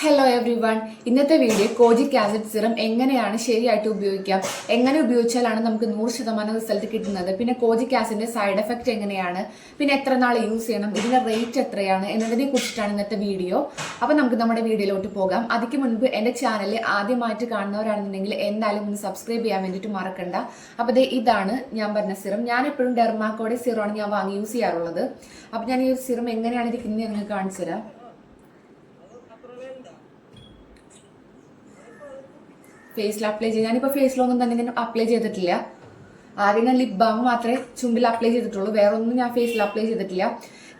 Hello everyone ഇന്നത്തെ video kojic acid serum എങ്ങനെയാണ് ശരിയായിട്ട് ഉപയോഗിക്കാം? എങ്ങനെ ഉപയോഗിച്ചാലാണ് നമുക്ക് നൂറ് ശതമാനം റിസൾട്ട് കിട്ടുന്നത്? പിന്നെ കോജിക് ആസിഡിന്റെ സൈഡ് എഫക്റ്റ് എങ്ങനെയാണ്? പിന്നെ എത്ര നാൾ യൂസ് ചെയ്യണം? ഇതിന്റെ റേറ്റ് എത്രയാണ്? എന്നതിനെ കുറിച്ചിട്ടാണ് ഇന്നത്തെ വീഡിയോ അപ്പൊ നമുക്ക് നമ്മുടെ വീഡിയോയിലോട്ട് പോകാം. അതിക്ക് മുൻപ് എന്റെ ചാനൽ ആദ്യമായിട്ട് കാണുന്നവരാണെന്നുണ്ടെങ്കിൽ എന്തായാലും ഒന്ന് സബ്സ്ക്രൈബ് ചെയ്യാൻ വേണ്ടിയിട്ട് മറക്കണ്ട. അപ്പൊ ദേ ഇതാണ് ഞാൻ പറഞ്ഞ സിറം ഞാൻ എപ്പോഴും ഡെർമാക്കോടെ സിറമാണ് ഞാൻ വാങ്ങി യൂസ് ചെയ്യാറുള്ളത്. അപ്പൊ ഞാൻ ഈ സിറം എങ്ങനെയാണ് ഇരിക്കുന്നത് എന്ന് കാണിച്ചു തരാം ഫേസിൽ അപ്ലൈ ചെയ്ത്. ഞാനിപ്പോൾ ഫേസിലൊന്നും തന്നെ ഇങ്ങനെ അപ്ലൈ ചെയ്തിട്ടില്ല. ആദ്യം ഞാൻ ലിപ് ബാം മാത്രമേ ചുണ്ടിൽ അപ്ലൈ ചെയ്തിട്ടുള്ളൂ. വേറെ ഒന്നും ഞാൻ ഫേസിൽ അപ്ലൈ ചെയ്തിട്ടില്ല.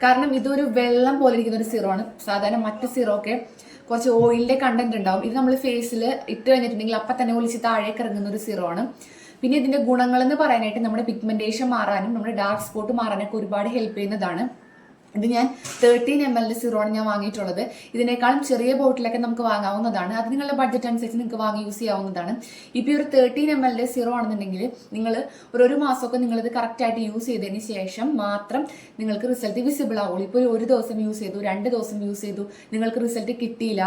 കാരണം ഇതൊരു വെള്ളം പോലെ ഇരിക്കുന്ന ഒരു സിറോ ആണ്. സാധാരണ മറ്റ് സിറോ ഒക്കെ കുറച്ച് ഓയിലിന്റെ കണ്ടന്റ് ഉണ്ടാവും. ഇത് നമ്മൾ ഫേസിൽ ഇട്ട് കഴിഞ്ഞിട്ടുണ്ടെങ്കിൽ അപ്പം തന്നെ ഒലിച്ച് താഴേക്ക് ഇറങ്ങുന്ന ഒരു സിറോ ആണ്. പിന്നെ ഇതിന്റെ ഗുണങ്ങൾ എന്ന് പറയാനായിട്ട് നമ്മുടെ പിഗ്മെന്റേഷൻ മാറാനും നമ്മുടെ ഡാർക്ക് സ്പോട്ട് മാറാനൊക്കെ ഒരുപാട് ഹെൽപ്പ് ചെയ്യുന്നതാണ്. ഇത് ഞാൻ തേർട്ടീൻ എം എൽ സിറോണ് ഞാൻ വാങ്ങിയിട്ടുള്ളത്. ഇതിനേക്കാളും ചെറിയ ബോട്ടിലൊക്കെ നമുക്ക് വാങ്ങാവുന്നതാണ്. അത് നിങ്ങളുടെ ബഡ്ജറ്റ് അനുസരിച്ച് നിങ്ങൾക്ക് വാങ്ങി യൂസ് ചെയ്യാവുന്നതാണ്. ഇപ്പോൾ ഒരു തേർട്ടീൻ എം എല്ലിന്റെ സീറോ ആണെന്നുണ്ടെങ്കിൽ നിങ്ങൾ ഒരു ഒരു മാസമൊക്കെ നിങ്ങളിത് കറക്റ്റ് ആയിട്ട് യൂസ് ചെയ്തതിന് ശേഷം മാത്രം നിങ്ങൾക്ക് റിസൾട്ട് വിസിബിൾ ആവുള്ളൂ. ഇപ്പോൾ ഒരു ദിവസം യൂസ് ചെയ്തു രണ്ട് ദിവസം യൂസ് ചെയ്തു നിങ്ങൾക്ക് റിസൾട്ട് കിട്ടിയില്ല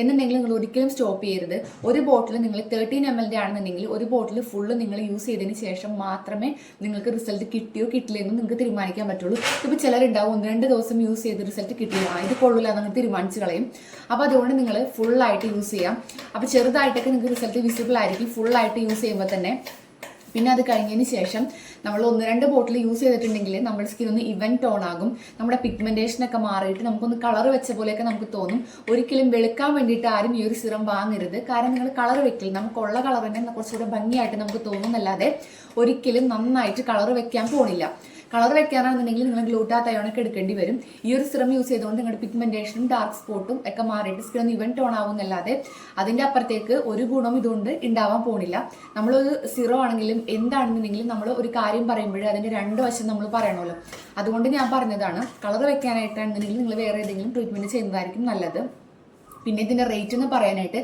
എന്നുണ്ടെങ്കിൽ നിങ്ങൾ ഒരിക്കലും സ്റ്റോപ്പ് ചെയ്യരുത്. ഒരു ബോട്ടിൽ നിങ്ങൾ തേർട്ടീൻ എം എല്ലിന്റെ ആണെന്നുണ്ടെങ്കിൽ ഒരു ബോട്ടിൽ ഫുള്ള് നിങ്ങൾ യൂസ് ചെയ്തതിന് ശേഷം മാത്രമേ നിങ്ങൾക്ക് റിസൾട്ട് കിട്ടിയോ കിട്ടില്ലെന്നും നിങ്ങൾക്ക് തീരുമാനിക്കാൻ പറ്റുള്ളൂ. ഇപ്പോൾ ചിലരുണ്ടാവും ഒന്ന് രണ്ട് ദിവസം യൂസ് ചെയ്ത് റിസൾട്ട് കിട്ടിയില്ല. ഇത് കൊള്ളില്ല എന്ന് തീരുമാനിച്ച് കളയും. അപ്പോൾ അതുകൊണ്ട് നിങ്ങൾ ഫുള്ളായിട്ട് യൂസ് ചെയ്യാം. അപ്പോൾ ചെറുതായിട്ടൊക്കെ നിങ്ങൾക്ക് റിസൾട്ട് വിസിബിൾ ആയിരിക്കും. ഫുള്ളായിട്ട് യൂസ് ചെയ്യുമ്പോൾ തന്നെ പിന്നെ അത് കഴിഞ്ഞതിന് ശേഷം നമ്മൾ ഒന്ന് രണ്ട് ബോട്ടിൽ യൂസ് ചെയ്തിട്ടുണ്ടെങ്കിൽ നമ്മുടെ സ്കിൻ ഒന്ന് ഇവൻ ടോൺ ആകും. നമ്മുടെ പിഗ്മെന്റേഷൻ ഒക്കെ മാറിയിട്ട് നമുക്കൊന്ന് കളർ വെച്ച പോലെയൊക്കെ നമുക്ക് തോന്നും. ഒരിക്കലും വെളുക്കാൻ വേണ്ടിയിട്ട് ആരും ഈ ഒരു സിറം വാങ്ങരുത്. കാരണം നിങ്ങൾ കളർ വെക്കില്ല. നമുക്കുള്ള കളർ തന്നെ കുറച്ചുകൂടെ ഭംഗിയായിട്ട് നമുക്ക് തോന്നുന്നല്ലാതെ ഒരിക്കലും നന്നായിട്ട് കളർ വെക്കാൻ പോണില്ല. കളർ വെക്കാനാണെന്നുണ്ടെങ്കിൽ നിങ്ങൾ ഗ്ലൂട്ടാ ഒക്കെ എടുക്കേണ്ടി വരും. ഈ ഒരു സിറം യൂസ് ചെയ്തുകൊണ്ട് നിങ്ങളുടെ പിഗ്മെന്റേഷനും ഡാർക്ക് സ്പോട്ടും ഒക്കെ മാറിയിട്ട് സ്കിൻ ഒന്ന് ഇവൻ ടോൺ ആവുന്നല്ലാതെ അതിന്റെ അപ്പുറത്തേക്ക് ഒരു ഗുണം ഇതുകൊണ്ട് ഉണ്ടാവാൻ പോണില്ല. നമ്മളൊരു സിറോ ആണെങ്കിലും എന്താണെന്നുണ്ടെങ്കിലും നമ്മൾ ഒരു കാര്യം പറയുമ്പോഴേ അതിന്റെ രണ്ട് വശം നമ്മൾ പറയണമല്ലോ. അതുകൊണ്ട് ഞാൻ പറഞ്ഞതാണ് കളർ വെക്കാനായിട്ടാണെന്നുണ്ടെങ്കിൽ നിങ്ങൾ വേറെ ഏതെങ്കിലും ട്രീറ്റ്മെന്റ് ചെയ്യുന്നതായിരിക്കും നല്ലത്. പിന്നെ ഇതിന്റെ റേറ്റ് എന്ന് പറയാനായിട്ട്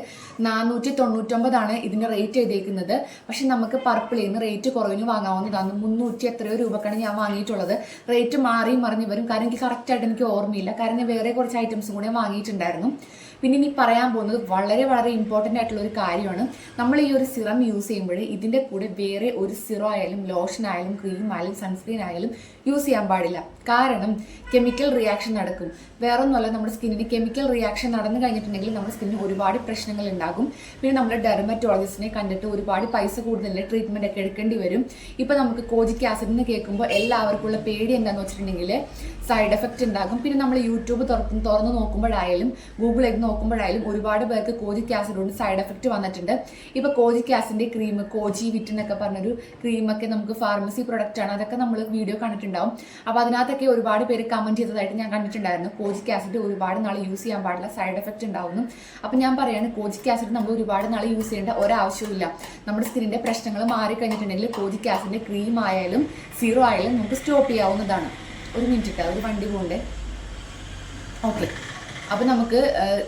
നാനൂറ്റി തൊണ്ണൂറ്റൊമ്പതാണ് ഇതിന്റെ റേറ്റ് എഴുതിയിരിക്കുന്നത് പക്ഷേ നമുക്ക് പർപ്പിളിൽ നിന്ന് റേറ്റ് കുറവിന് വാങ്ങാവുന്നതാണ്. മുന്നൂറ്റി എത്രയോ രൂപക്കാണ് ഞാൻ വാങ്ങിയിട്ടുള്ളത്. റേറ്റ് മാറി മറിഞ്ഞു വരും. കാരണം എനിക്ക് കറക്റ്റായിട്ട് എനിക്ക് ഓർമ്മയില്ല. കാരണം വേറെ കുറച്ച് ഐറ്റംസും കൂടെ വാങ്ങിയിട്ടുണ്ടായിരുന്നു. പിന്നെ ഇനി പറയാൻ പോകുന്നത് വളരെ വളരെ ഇമ്പോർട്ടന്റ് ആയിട്ടുള്ള ഒരു കാര്യമാണ്. നമ്മൾ ഈ ഒരു സിറം യൂസ് ചെയ്യുമ്പോൾ ഇതിന്റെ കൂടെ വേറെ ഒരു സിറോ ആയാലും ലോഷൻ ആയാലും ക്രീം ആയാലും സൺസ്ക്രീൻ ആയാലും യൂസ് ചെയ്യാൻ പാടില്ല. കാരണം കെമിക്കൽ റിയാക്ഷൻ നടക്കും. വേറെ ഒന്നുമല്ല നമ്മുടെ സ്കിന്നിന് കെമിക്കൽ റിയാക്ഷൻ നടന്നു കഴിഞ്ഞിട്ടുണ്ടെങ്കിൽ നമ്മുടെ സ്കിന്നിന് ഒരുപാട് പ്രശ്നങ്ങൾ ഉണ്ടാകും. പിന്നെ നമ്മൾ ഡെർമറ്റോളജിസ്റ്റിനെ കണ്ടിട്ട് ഒരുപാട് പൈസ കൂടുതൽ ട്രീറ്റ്മെന്റ് ഒക്കെ എടുക്കേണ്ടി വരും. ഇപ്പൊ നമുക്ക് കോജിക് ആസിഡ് എന്ന് കേൾക്കുമ്പോൾ എല്ലാവർക്കും ഉള്ള പേടി എന്താണെന്ന് വെച്ചിട്ടുണ്ടെങ്കിൽ സൈഡ് എഫക്റ്റ് ഉണ്ടാകും. പിന്നെ നമ്മൾ യൂട്യൂബ് തുറന്ന് തുറന്ന് നോക്കുമ്പോഴായാലും എടുത്ത് നോക്കുമ്പോഴായാലും ഒരുപാട് പേർക്ക് കോജി ആസിഡ് കൊണ്ട് സൈഡ് എഫക്റ്റ് വന്നിട്ടുണ്ട്. ഇപ്പൊ കോജി ക്യാസിന്റെ ക്രീം കോജി വിറ്റ് എന്നൊക്കെ പറഞ്ഞൊരു ക്രീമൊക്കെ നമുക്ക് ഫാർമസി പ്രൊഡക്റ്റ് ആണ്. അതൊക്കെ നമ്മൾ വീഡിയോ കണ്ടിട്ടുണ്ടാവും. അപ്പൊ അതിനകത്തൊക്കെ ഒരുപാട് പേര് കമന്റ് ചെയ്തതായിട്ട് ഞാൻ കണ്ടിട്ടുണ്ടായിരുന്നു. കോജി ആസിഡ് ഒരുപാട് നാൾ യൂസ് ചെയ്യാൻ പാടില്ല സൈഡ് എഫക്റ്റ് ഉണ്ടാവുന്നു. അപ്പൊ ഞാൻ പറയാണ് കോജി ആസിഡ് നമ്മൾ ഒരുപാട് നാൾ യൂസ് ചെയ്യേണ്ട ഒരാവശ്യമില്ല നമ്മുടെ സ്കിന്നിന്റെ പ്രശ്നങ്ങൾ മാറി കഴിഞ്ഞിട്ടുണ്ടെങ്കിൽ കോജിക് ആസിഡിന്റെ ക്രീം ആയാലും സീറോ ആയാലും നമുക്ക് സ്റ്റോപ്പ് ചെയ്യാവുന്നതാണ്. ഒരു മിനിറ്റ് ഒരു വണ്ടി പോകണ്ടേ ഓക്കെ അപ്പോൾ നമുക്ക്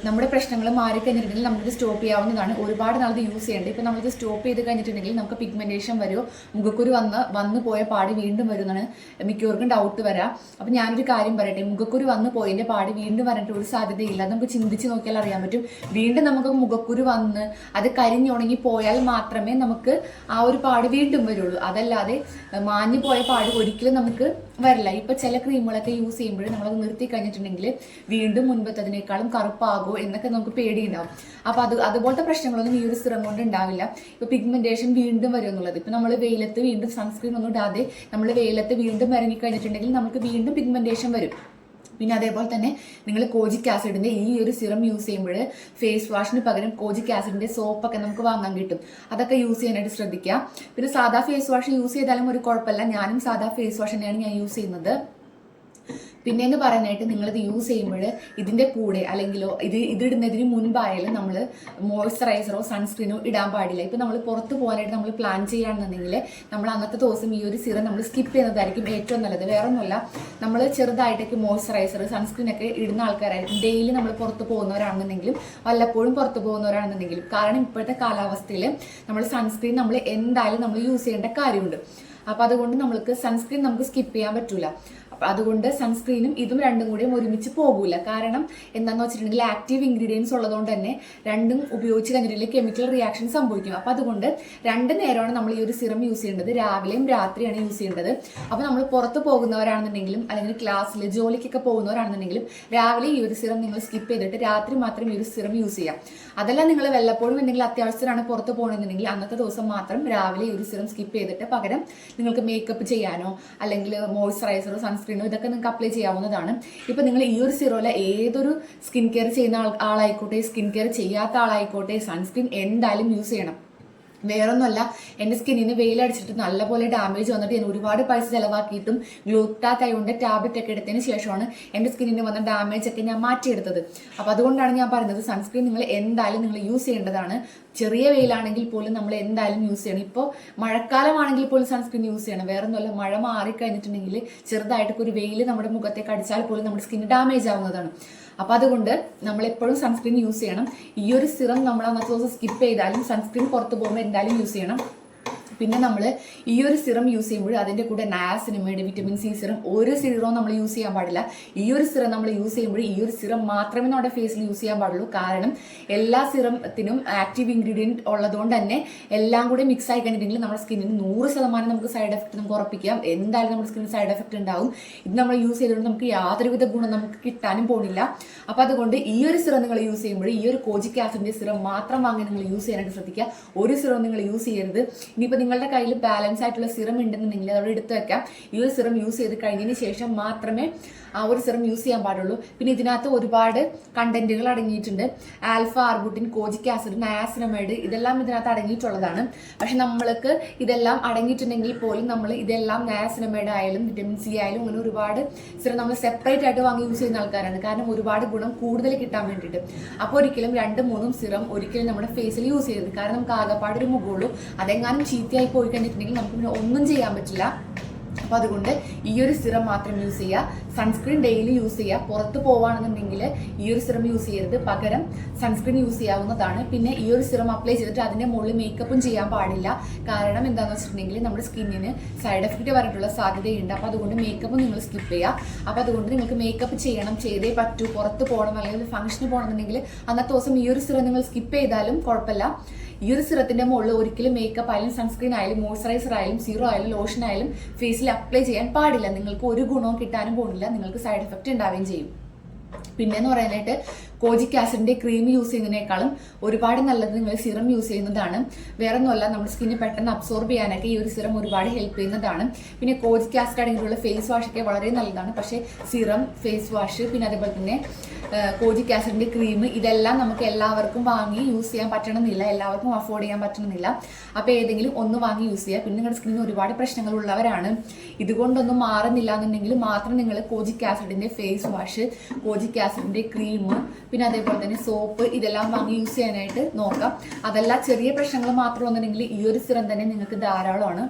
നമ്മുടെ പ്രശ്നങ്ങൾ മാറി കഴിഞ്ഞിട്ടുണ്ടെങ്കിൽ നമുക്കിത് സ്റ്റോപ്പ് ചെയ്യാവുന്നതാണ്. ഒരുപാട് നാളത് യൂസ് ചെയ്യേണ്ടത് ഇപ്പോൾ നമ്മളിത് സ്റ്റോപ്പ് ചെയ്ത് കഴിഞ്ഞിട്ടുണ്ടെങ്കിൽ നമുക്ക് പിഗ്മെന്റേഷൻ വരുമോ മുഖക്കുരു വന്ന് വന്നു പോയ പാടി വീണ്ടും വരുന്നതാണ് മിക്കവർക്കും ഡൗട്ട് വരാം. അപ്പോൾ ഞാനൊരു കാര്യം പറയട്ടെ മുഖക്കുരു വന്ന് പോയതിന്റെ പാടി വീണ്ടും വരേണ്ട ഒരു സാധ്യതയില്ല നമുക്ക് ചിന്തിച്ച് നോക്കിയാൽ അറിയാൻ പറ്റും. വീണ്ടും നമുക്ക് മുഖക്കുരു വന്ന് അത് കരിഞ്ഞുണങ്ങി പോയാൽ മാത്രമേ നമുക്ക് ആ ഒരു പാട് വീണ്ടും വരുള്ളൂ. അതല്ലാതെ മാഞ്ഞു പോയ പാട് ഒരിക്കലും നമുക്ക് വരില്ല. ഇപ്പൊ ചില ക്രീമുകളൊക്കെ യൂസ് ചെയ്യുമ്പോൾ നമ്മളത് നിർത്തി കഴിഞ്ഞിട്ടുണ്ടെങ്കിൽ വീണ്ടും മുൻപത്തതിനേക്കാളും കറുപ്പാകോ എന്നൊക്കെ നമുക്ക് പേടിയുണ്ടാവും. അപ്പൊ അത് അതുപോലത്തെ പ്രശ്നങ്ങളൊന്നും ഈ ഒരു സിറം കൊണ്ട് ഉണ്ടാവില്ല. ഇപ്പൊ പിഗ്മെന്റേഷൻ വീണ്ടും വരും എന്നുള്ളത്. ഇപ്പൊ നമ്മൾ വെയിലത്ത് വീണ്ടും സൺസ്ക്രീൻ ഒന്നും ഇടാതെ നമ്മൾ വെയിലത്ത് വീണ്ടും ഇറങ്ങി കഴിഞ്ഞിട്ടുണ്ടെങ്കിൽ നമുക്ക് വീണ്ടും പിഗ്മെന്റേഷൻ വരും. പിന്നെ അതേപോലെ തന്നെ നിങ്ങൾ കോജിക് ആസിഡിന്റെ ഈ ഒരു സിറം യൂസ് ചെയ്യുമ്പോൾ ഫേസ് വാഷിന് പകരം കോജിക് ആസിഡിന്റെ സോപ്പൊക്കെ നമുക്ക് വാങ്ങാൻ കിട്ടും. അതൊക്കെ യൂസ് ചെയ്യാനായിട്ട് ശ്രദ്ധിക്കുക. പിന്നെ സാധാ ഫേസ് വാഷ് യൂസ് ചെയ്താലും ഒരു കുഴപ്പമില്ല. ഞാനും സാധാ ഫേസ് വാഷ് തന്നെയാണ് ഞാൻ യൂസ് ചെയ്യുന്നത്. പിന്നെ എന്ന് പറയാനായിട്ട് നിങ്ങളിത് യൂസ് ചെയ്യുമ്പോൾ ഇതിന്റെ കൂടെ അല്ലെങ്കിലോ ഇത് ഇതിടുന്നതിന് മുൻപായാലും നമ്മൾ മോയ്സ്ചറൈസറോ സൺസ്ക്രീനോ ഇടാൻ പാടില്ല. ഇപ്പൊ നമ്മൾ പുറത്ത് പോകാനായിട്ട് നമ്മൾ പ്ലാൻ ചെയ്യുകയാണെന്നുണ്ടെങ്കിൽ നമ്മൾ അന്നത്തെ ദിവസം ഈ ഒരു സിറം നമ്മൾ സ്കിപ്പ് ചെയ്യുന്നതായിരിക്കും ഏറ്റവും നല്ലത്. വേറെ ഒന്നുമല്ല നമ്മൾ ചെറുതായിട്ടൊക്കെ മോയ്സ്ചറൈസർ സൺസ്ക്രീൻ ഒക്കെ ഇടുന്ന ആൾക്കാരായിരിക്കും. ഡെയിലി നമ്മൾ പുറത്ത് പോകുന്നവരാണെന്നുണ്ടെങ്കിലും വല്ലപ്പോഴും പുറത്ത് പോകുന്നവരാണെന്നുണ്ടെങ്കിലും കാരണം ഇപ്പോഴത്തെ കാലാവസ്ഥയിൽ നമ്മൾ സൺസ്ക്രീൻ നമ്മൾ എന്തായാലും നമ്മൾ യൂസ് ചെയ്യേണ്ട കാര്യമുണ്ട്. അപ്പോൾ അതുകൊണ്ട് നമ്മൾക്ക് സൺസ്ക്രീൻ നമുക്ക് സ്കിപ്പ് ചെയ്യാൻ പറ്റൂല. അപ്പൊ അതുകൊണ്ട് സൺസ്ക്രീനും ഇതും രണ്ടും കൂടിയും ഒരുമിച്ച് പോകൂല. കാരണം എന്താന്ന് വെച്ചിട്ടുണ്ടെങ്കിൽ ആക്റ്റീവ് ഇൻഗ്രീഡിയൻസ് ഉള്ളതുകൊണ്ട് തന്നെ രണ്ടും ഉപയോഗിച്ച് കഴിഞ്ഞിട്ടുണ്ടെങ്കിൽ കെമിക്കൽ റിയാക്ഷൻ സംഭവിക്കും. അപ്പൊ അതുകൊണ്ട് രണ്ട് നേരമാണ് നമ്മൾ ഈ ഒരു സിറം യൂസ് ചെയ്യേണ്ടത്. രാവിലെയും രാത്രിയാണ് യൂസ് ചെയ്യേണ്ടത്. അപ്പോൾ നമ്മൾ പുറത്ത് പോകുന്നവരാണെന്നുണ്ടെങ്കിലും അല്ലെങ്കിൽ ക്ലാസ്സിൽ ജോലിക്കൊക്കെ പോകുന്നവരാണെന്നുണ്ടെങ്കിലും രാവിലെ ഈ ഒരു സിറം നിങ്ങൾ സ്കിപ്പ് ചെയ്തിട്ട് രാത്രി മാത്രം ഈ ഒരു സിറം യൂസ് ചെയ്യാം. അതല്ല നിങ്ങൾ വല്ലപ്പോഴും എന്തെങ്കിലും അത്യാവശ്യത്തിനാണ് പുറത്ത് പോകണമെന്നുണ്ടെങ്കിൽ അന്നത്തെ ദിവസം മാത്രം രാവിലെ ഈ ഒരു സിറം സ്കിപ്പ് ചെയ്തിട്ട് പകരം നിങ്ങൾക്ക് മേക്കപ്പ് ചെയ്യാനോ അല്ലെങ്കിൽ മോയ്സ്ചറൈസറോ സൺസ്ക്രീനോ ഇതൊക്കെ നിങ്ങൾക്ക് അപ്ലൈ ചെയ്യാവുന്നതാണ്. ഇപ്പൊ നിങ്ങൾ ഈ ഒരു സിറോയിലെ ഏതൊരു സ്കിൻ കെയർ ചെയ്യുന്ന ആൾ ആളായിക്കോട്ടെ സ്കിൻ കെയർ ചെയ്യാത്ത ആളായിക്കോട്ടെ സൺസ്ക്രീൻ എന്തായാലും യൂസ് ചെയ്യണം. വേറൊന്നുമല്ല. എന്റെ സ്കിന്നിന് വെയിലടിച്ചിട്ട് നല്ലപോലെ ഡാമേജ് വന്നിട്ട് ഞാൻ ഒരുപാട് പൈസ ചിലവാക്കിയിട്ടും ഗ്ലൂട്ടാത്ത് ആയതുകൊണ്ട് ടാബ്ലറ്റ് ഒക്കെ എടുത്തതിന് ശേഷമാണ് എന്റെ സ്കിന്നിന് വന്ന ഡാമേജ് ഒക്കെ ഞാൻ മാറ്റിയെടുത്തത്. അപ്പോൾ അതുകൊണ്ടാണ് ഞാൻ പറയുന്നത് സൺസ്ക്രീൻ നിങ്ങൾ എന്തായാലും നിങ്ങൾ യൂസ് ചെയ്യേണ്ടതാണ്. ചെറിയ വെയിലാണെങ്കിൽ പോലും നമ്മൾ എന്തായാലും യൂസ് ചെയ്യണം. ഇപ്പോൾ മഴക്കാലമാണെങ്കിൽ പോലും സൺസ്ക്രീൻ യൂസ് ചെയ്യണം. വേറെ ഒന്നുമല്ല മഴ മാറിക്കഴിഞ്ഞിട്ടുണ്ടെങ്കിൽ ചെറുതായിട്ടൊക്കെ ഒരു വെയിൽ നമ്മുടെ മുഖത്തേക്ക് അടിച്ചാൽ പോലും നമ്മുടെ സ്കിന്ന് ഡാമേജ് ആവുന്നതാണ്. അപ്പോൾ അതുകൊണ്ട് നമ്മൾ എപ്പോഴും സൺസ്ക്രീൻ യൂസ് ചെയ്യണം. ഈ ഒരു സിറം നമ്മൾ അന്നത്തെ ദിവസം സ്കിപ്പ് ചെയ്താലും സൺസ്ക്രീൻ പുറത്ത് പോകുമ്പോൾ എന്തായാലും യൂസ് ചെയ്യണം. പിന്നെ നമ്മൾ ഈ ഒരു സിറം യൂസ് ചെയ്യുമ്പോൾ അതിന്റെ കൂടെ നയാസിനിമേഡ് വിറ്റമിൻ സി സിറം ഒരു സിറവും നമ്മൾ യൂസ് ചെയ്യാൻ പാടില്ല. ഈ ഒരു സിറം നമ്മൾ യൂസ് ചെയ്യുമ്പോൾ ഈ ഒരു സിറം മാത്രമേ നമ്മുടെ ഫേസിൽ യൂസ് ചെയ്യാൻ പാടുള്ളൂ. കാരണം എല്ലാ സിറത്തിനും ആക്റ്റീവ് ഇൻഗ്രീഡിയന്റ് ഉള്ളതുകൊണ്ട് തന്നെ എല്ലാം കൂടി മിക്സ് ആയി കഴിഞ്ഞിട്ടുണ്ടെങ്കിൽ നമ്മുടെ സ്കിന്നിന് നൂറ് ശതമാനം നമുക്ക് സൈഡ് എഫക്റ്റ് നമുക്ക് ഉറപ്പിക്കാം. എന്തായാലും നമ്മുടെ സ്കിന്നിന് സൈഡ് എഫക്റ്റ് ഉണ്ടാവും. ഇത് നമ്മൾ യൂസ് ചെയ്തുകൊണ്ട് നമുക്ക് യാതൊരുവിധ ഗുണം നമുക്ക് കിട്ടാനും പോകുന്നില്ല അപ്പോൾ അതുകൊണ്ട് ഈ ഒരു സിറം നിങ്ങൾ യൂസ് ചെയ്യുമ്പോൾ ഈ ഒരു കോജിക് ആസിഡിന്റെ സിറം മാത്രം വാങ്ങി നിങ്ങൾ യൂസ് ചെയ്യാനായിട്ട് ശ്രദ്ധിക്കുക. ഒരു സിറം നിങ്ങൾ യൂസ് ചെയ്യരുത്. ഇനിയിപ്പോൾ നിങ്ങളുടെ കയ്യിൽ ബാലൻസ് ആയിട്ടുള്ള സിറം ഉണ്ടെന്നുണ്ടെങ്കിൽ അതവിടെ എടുത്തു വെക്കാം. ഈ ഒരു സിറം യൂസ് ചെയ്ത് കഴിഞ്ഞതിന് ശേഷം മാത്രമേ ആ ഒരു സിറം യൂസ് ചെയ്യാൻ പാടുള്ളൂ. പിന്നെ ഇതിനകത്ത് ഒരുപാട് കണ്ടന്റുകൾ അടങ്ങിയിട്ടുണ്ട്. Alpha arbutin kojic acid niacinamide ഇതെല്ലാം ഇതിനകത്ത് അടങ്ങിയിട്ടുള്ളതാണ്. പക്ഷെ നമ്മൾക്ക് ഇതെല്ലാം അടങ്ങിയിട്ടുണ്ടെങ്കിൽ പോലും നമ്മൾ ഇതെല്ലാം നയാസിനമൈഡ് ആയാലും വിറ്റമിൻ സി ആയാലും അങ്ങനെ ഒരുപാട് സിറം നമ്മൾ സെപ്പറേറ്റ് ആയിട്ട് വാങ്ങി യൂസ് ചെയ്യുന്ന ആൾക്കാരാണ്. കാരണം ഒരുപാട് ഗുണം കൂടുതൽ കിട്ടാൻ വേണ്ടിയിട്ട്. അപ്പോൾ ഒരിക്കലും രണ്ടും മൂന്നും സിറം ഒരിക്കലും നമ്മുടെ ഫേസിൽ യൂസ് ചെയ്യരുത്. കാരണം നമുക്ക് ആകെപ്പാട് ഒരു മുഖമുള്ളൂ. അതെങ്ങാനും ചീത്തയായി പോയി കഴിഞ്ഞിട്ടുണ്ടെങ്കിൽ നമുക്ക് പിന്നെ ഒന്നും ചെയ്യാൻ പറ്റില്ല. അപ്പോൾ അതുകൊണ്ട് ഈ ഒരു സിറം മാത്രം യൂസ് ചെയ്യുക. സൺസ്ക്രീൻ ഡെയിലി യൂസ് ചെയ്യുക. പുറത്ത് പോവുകയാണെന്നുണ്ടെങ്കിൽ ഈ ഒരു സിറം യൂസ് ചെയ്യരുത്. പകരം സൺസ്ക്രീൻ യൂസ് ചെയ്യാവുന്നതാണ്. പിന്നെ ഈ ഒരു സിറം അപ്ലൈ ചെയ്തിട്ട് അതിന്റെ മുകളിൽ മേക്കപ്പും ചെയ്യാൻ പാടില്ല. കാരണം എന്താണെന്ന് വെച്ചിട്ടുണ്ടെങ്കിൽ നമ്മുടെ സ്കിന്നിന് സൈഡ് എഫക്റ്റ് വരാനുള്ള സാധ്യതയുണ്ട്. അപ്പോൾ അതുകൊണ്ട് മേക്കപ്പ് നിങ്ങൾ സ്കിപ്പ് ചെയ്യുക. അപ്പോൾ അതുകൊണ്ട് നിങ്ങൾക്ക് മേക്കപ്പ് ചെയ്യണം. ചെയ്തേ പറ്റൂ. പുറത്ത് പോകണം. അല്ലെങ്കിൽ ഫംഗ്ഷന് പോകണമെന്നുണ്ടെങ്കിൽ അന്നത്തെ ദിവസം ഈ ഒരു സിറം നിങ്ങൾ സ്കിപ്പ് ചെയ്താലും കുഴപ്പമില്ല. ഈ ഒരു സിറത്തിന്റെ മുകളിൽ ഒരിക്കലും മേക്കപ്പ് ആയാലും സൺസ്ക്രീൻ ആയാലും മോയ്സ്ചറൈസർ ആയാലും സീറോ ആയാലും ലോഷൻ ആയാലും ഫേസിൽ അപ്ലൈ ചെയ്യാൻ പാടില്ല. നിങ്ങൾക്ക് ഒരു ഗുണവും കിട്ടാനും പോകുന്നില്ല. നിങ്ങൾക്ക് സൈഡ് എഫക്റ്റ് ഉണ്ടാവുകയും ചെയ്യും. പിന്നെ എന്ന് പറയാനായിട്ട് കോജിക് ആസിഡിന്റെ ക്രീം യൂസ് ചെയ്യുന്നതിനേക്കാളും ഒരുപാട് നല്ലത് നിങ്ങൾ സിറം യൂസ് ചെയ്യുന്നതാണ്. വേറെ ഒന്നുമല്ല നമ്മുടെ സ്കിന്നിന് പെട്ടെന്ന് അബ്സോർബ് ചെയ്യാനൊക്കെ ഈ ഒരു സിറം ഒരുപാട് ഹെൽപ്പ് ചെയ്യുന്നതാണ്. പിന്നെ കോജിക് ആസിഡ് അടങ്ങിയിട്ടുള്ള ഫേസ് വാഷ് ഒക്കെ വളരെ നല്ലതാണ്. പക്ഷേ സിറം ഫേസ് വാഷ് പിന്നെ അതേപോലെ തന്നെ കോജിക് ആസിഡിന്റെ ക്രീം ഇതെല്ലാം നമുക്ക് എല്ലാവർക്കും വാങ്ങി യൂസ് ചെയ്യാൻ പറ്റണമെന്നില്ല. എല്ലാവർക്കും അഫോർഡ് ചെയ്യാൻ പറ്റണമെന്നില്ല. അപ്പോൾ ഏതെങ്കിലും ഒന്ന് വാങ്ങി യൂസ് ചെയ്യുക പിന്നെ നിങ്ങളുടെ സ്കിന്നിന് ഒരുപാട് പ്രശ്നങ്ങൾ ഉള്ളവരാണ് ഇതുകൊണ്ടൊന്നും മാറുന്നില്ല എന്നുണ്ടെങ്കിൽ മാത്രം നിങ്ങൾ കോജിക് ആസിഡിന്റെ ഫേസ് വാഷ് കോജിക് ആസിഡിന്റെ ക്രീം പിന്നെ അതേപോലെ തന്നെ സോപ്പ് ഇതെല്ലാം വാങ്ങി യൂസ് ചെയ്യാനായിട്ട് നോക്കാം. അതെല്ലാം ചെറിയ പ്രശ്നങ്ങൾ മാത്രം ഈ ഒരു സിറം തന്നെ നിങ്ങൾക്ക് ധാരാളമാണ്.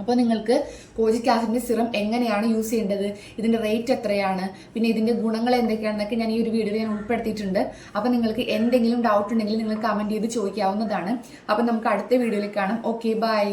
അപ്പോൾ നിങ്ങൾക്ക് കോജിക് ആസിഡിന്റെ സിറം എങ്ങനെയാണ് യൂസ് ചെയ്യേണ്ടത്? ഇതിന്റെ റേറ്റ് എത്രയാണ്? പിന്നെ ഇതിന്റെ ഗുണങ്ങൾ എന്തൊക്കെയാണെന്നൊക്കെ ഞാൻ ഈ ഒരു വീഡിയോയിൽ ഞാൻ ഉൾപ്പെടുത്തിയിട്ടുണ്ട്. അപ്പോൾ നിങ്ങൾക്ക് എന്തെങ്കിലും ഡൗട്ട് ഉണ്ടെങ്കിൽ നിങ്ങൾ കമന്റ് ചെയ്ത് ചോദിക്കാവുന്നതാണ്. അപ്പോൾ നമുക്ക് അടുത്ത വീഡിയോയിൽ കാണാം. Okay bye